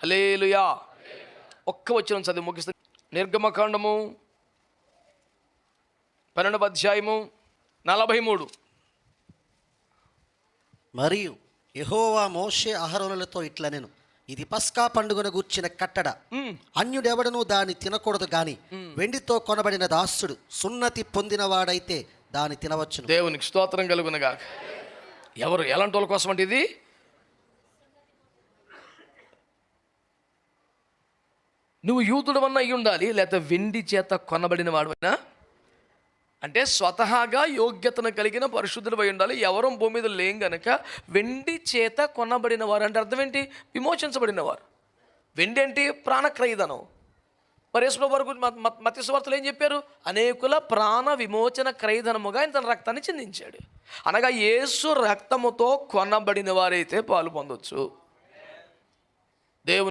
Hallelujah ఒక్క వచ్చిన చదివి ముగిస్తుంది నిర్గమకాండము పన్నెండవ అధ్యాయము నలభై మూడు మరియు యెహోవా మోషే అహరోనులతో ఇట్లా నేను. ఇది పస్కా పండుగను గూర్చిన కట్టడ. అన్యుడెవడను దాన్ని తినకూడదు గాని వెండితో కొనబడిన దాసుడు సున్నతి పొందినవాడైతే దాన్ని తినవచ్చును. దేవునికి స్తోత్రం కలుగునగా ఎవరు ఎలాంటి వాళ్ళ కోసం అంటే ఇది? నువ్వు యూతుడు అన్న అయి ఉండాలి లేకపోతే వెండి చేత కొనబడిన వాడువైనా అంటే స్వతహాగా యోగ్యతను కలిగిన పరిశుద్ధుడు అయి ఉండాలి ఎవరూ భూమి మీద లేం గనక వెండి చేత కొనబడిన వారు అంటే అర్థం ఏంటి? విమోచించబడిన వారు వెండి అంటే ప్రాణక్రయదనం మరి యేసుప్రభు వారి గురించి మత- మత్స్య వార్తలు ఏం చెప్పారు? అనేకుల ప్రాణ విమోచన క్రయధనముగా ఆయన తన రక్తాన్ని చెందించాడు. అనగా యేసు రక్తముతో కొనబడిన వారైతే పాలు పొందొచ్చు. దేవుని